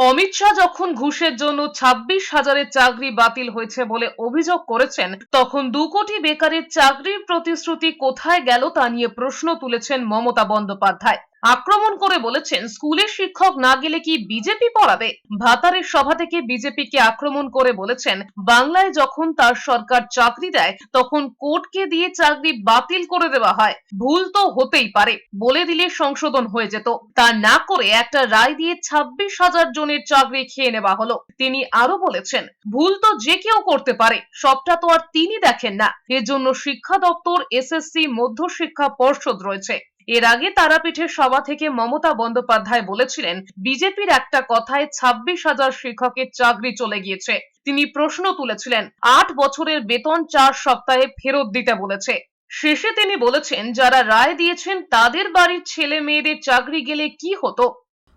অমিত শাহ যখন ঘুষের জন্য ছাব্বিশ হাজারের চাকরি বাতিল হয়েছে বলে অভিযোগ করেছেন, তখন দু কোটি বেকারের চাকরির প্রতিশ্রুতি কোথায় গেল তা নিয়ে প্রশ্ন তুলেছেন মমতা বন্দ্যোপাধ্যায়। আক্রমণ করে বলেছেন, স্কুলের শিক্ষক না গেলে কি বিজেপি পড়াবে? ভাতারের সভা থেকে বিজেপিকে আক্রমণ করে বলেছেন, বাংলায় যখন তার সরকার চাকরি দেয়, তখন কোর্টকে দিয়ে চাকরি বাতিল করে দেওয়া হয়। ভুল তো হতেই পারে, বলে দিলে সংশোধন হয়ে যেত। তা না করে একটা রায় দিয়ে ছাব্বিশ হাজার জনের চাকরি খেয়ে নেওয়া হলো। তিনি আরও বলেছেন, ভুল তো যে কেউ করতে পারে, সবটা তো আর তিনি দেখেন না। এজন্য শিক্ষা দপ্তর, এসএসসি, মধ্যশিক্ষা পর্ষদ রয়েছে। এর আগে তারাপীঠের সভা থেকে মমতা বন্দ্যোপাধ্যায় বলেছিলেন, বিজেপির একটা কথায় ছাব্বিশ হাজার শিক্ষকের চাকরি চলে গিয়েছে। তিনি প্রশ্ন তুলেছিলেন, আট বছরের বেতন চার সপ্তাহে ফেরত দিতে বলেছে। শেষে তিনি বলেছেন, যারা রায় দিয়েছেন তাদের বাড়ির ছেলে মেয়েদের চাকরি গেলে কি হতো?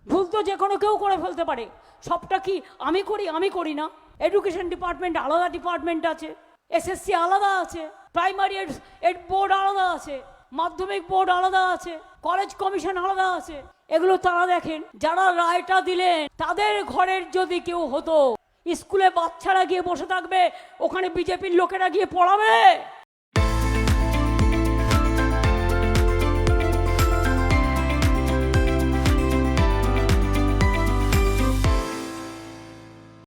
ভুল তো যে কোনো কেউ করে ফেলতে পারে। সবটা কি আমি করি আমি করি না। এডুকেশন ডিপার্টমেন্ট আলাদা ডিপার্টমেন্ট আছে এসএসসি আলাদা আছে প্রাইমারি এড বোর্ড আলাদা আছে। মাধ্যমিক বোর্ড আলাদা আছে, কলেজ কমিশন আলাদা আছে। এগুলো তারা দেখেন, যারা রায়টা দিলেন, তাদের ঘরের যদি কেউ হতো, স্কুলে বাচ্চারা গিয়ে বসে থাকবে, ওখানে বিজেপির লোকেরা গিয়ে পড়াবে।